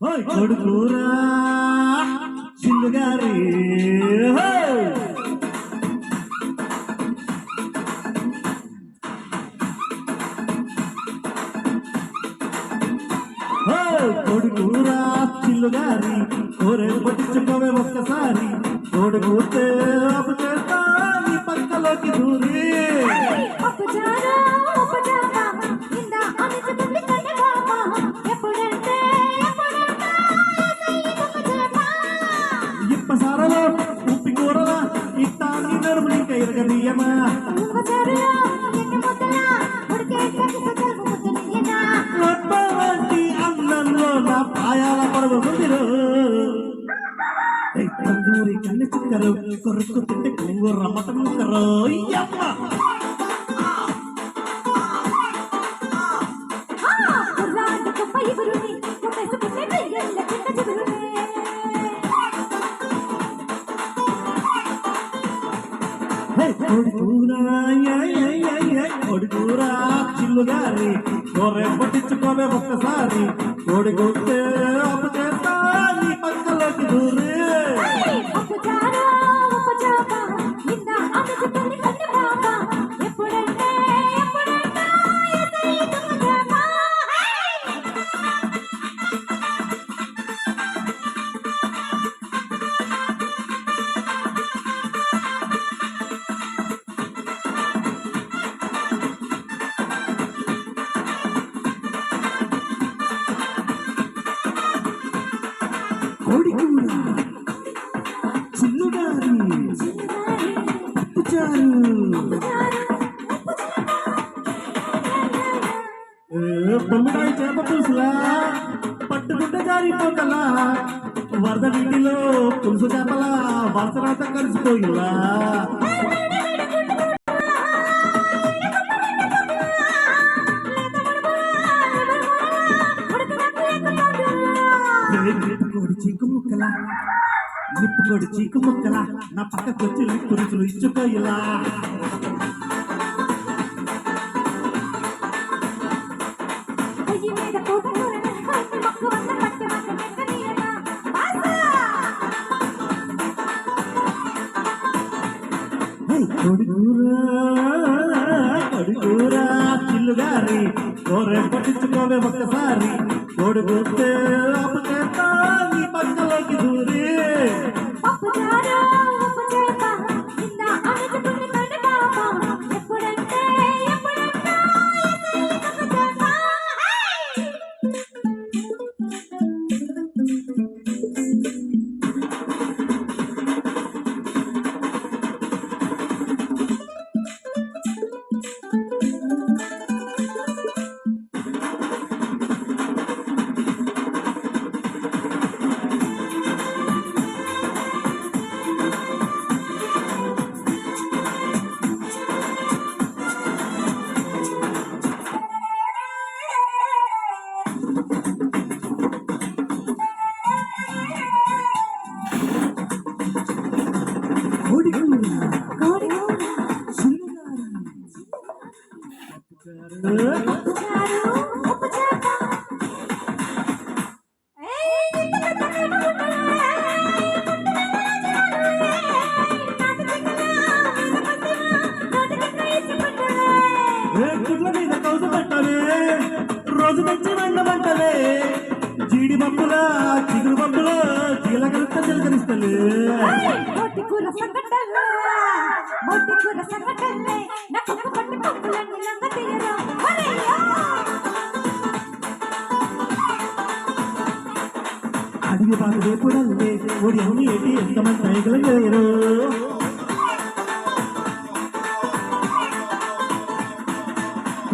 ఓయ్ కొడుకురా చిల్లుగారి హోయ్! ఓయ్ కొడుకురా చిల్లుగారి కోరేలు పట్టించుకోవే ఒక్కసారి. కొడుకు చేస్తా నీ పక్కలోకి దూరి. తందూరి కన్నె చిక్కరు కొరకు తింటే కొంగూర మటన్ ముక్కరు కొడుకురా యా, యా, యా, చిల్లుగారి కొర్రె పట్టించుకోవే ఒక్కసారి కొడుకుంటే బొమ్మిడాయి చేప పులుసులా పట్టుకుంటే జారిపోకలా వరద నీటిలో పులుసు చేపలా వరసరాత కలిసిపోయిలా ఏ, నిప్పుకోడి చీకు ముక్కలా నిప్పుకోడి చీకు ముక్కలా నా పక్కకొచ్చి పురుషులు ఇచ్చుకోయిలా. కొడుకురా కొడుకురా చిల్లుగారి కోరే పట్టించుకోవే ఒక్కసారి. కొడుకుంటే అప్పు చేస్తా నీ పక్కలోకి దూరి. పెట్టలే రోజు తెచ్చి వండమంటలే జీడి పప్పులా చిగురు పప్పులా జీలకర్ర జీలకరిస్తలే అడిగి పాటు రేపుడల్లే ఒడి అవుని ఏంటి ఎంతమంది సైకిల్ లేరు.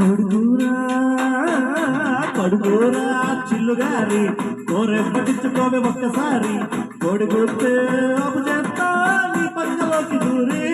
కొడుకురా కొడుకురా చిల్లుగారి కోరెప్పటించుకోవే ఒక్కసారి. కొడుకుతే అప్పు చేస్తా నీ పంగలోకి దూరే.